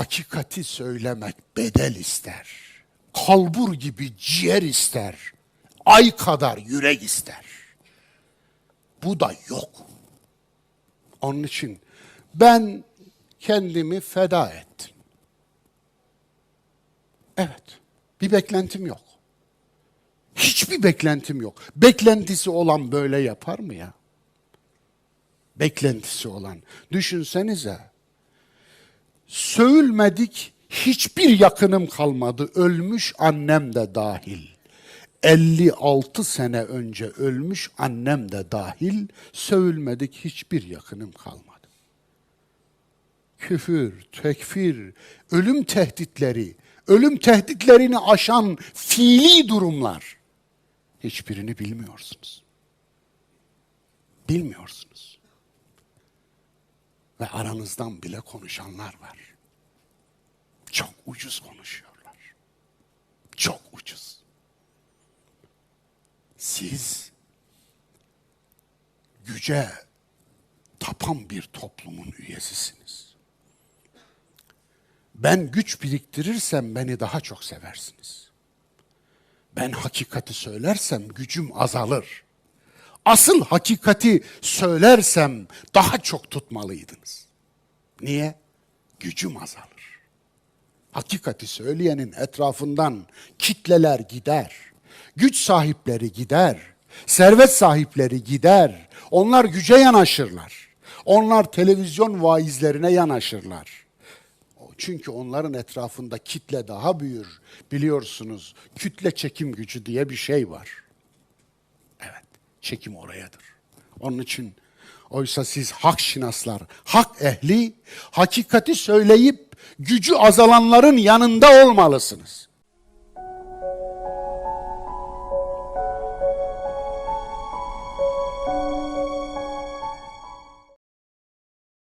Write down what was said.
hakikati söylemek bedel ister. Kalbur gibi ciğer ister. Ay kadar yürek ister. Bu da yok. Onun için ben kendimi feda ettim. Evet. Bir beklentim yok. Hiçbir beklentim yok. Beklentisi olan böyle yapar mı ya? Beklentisi olan. Düşünsenize. Söğülmedik hiçbir yakınım kalmadı. Ölmüş annem de dahil. 56 sene önce ölmüş annem de dahil. Sövülmedik hiçbir yakınım kalmadı küfür, tekfir, ölüm tehditleri, ölüm tehditlerini aşan fiili durumlar hiçbirini bilmiyorsunuz. Bilmiyorsunuz. Ve aranızdan bile konuşanlar var. Çok ucuz konuşuyorlar. Çok ucuz. Siz güce tapan bir toplumun üyesisiniz. Ben güç biriktirirsem beni daha çok seversiniz. Ben hakikati söylersem gücüm azalır. Asıl hakikati söylersem daha çok tutmalıydınız. Niye? Gücüm azalır. Hakikati söyleyenin etrafından kitleler gider. Güç sahipleri gider. Servet sahipleri gider. Onlar güce yanaşırlar. Onlar televizyon vaizlerine yanaşırlar. Çünkü onların etrafında kitle daha büyür. Biliyorsunuz kütle çekim gücü diye bir şey var. Çekim orayadır. Onun için oysa siz hak şinaslar, hak ehli, hakikati söyleyip gücü azalanların yanında olmalısınız.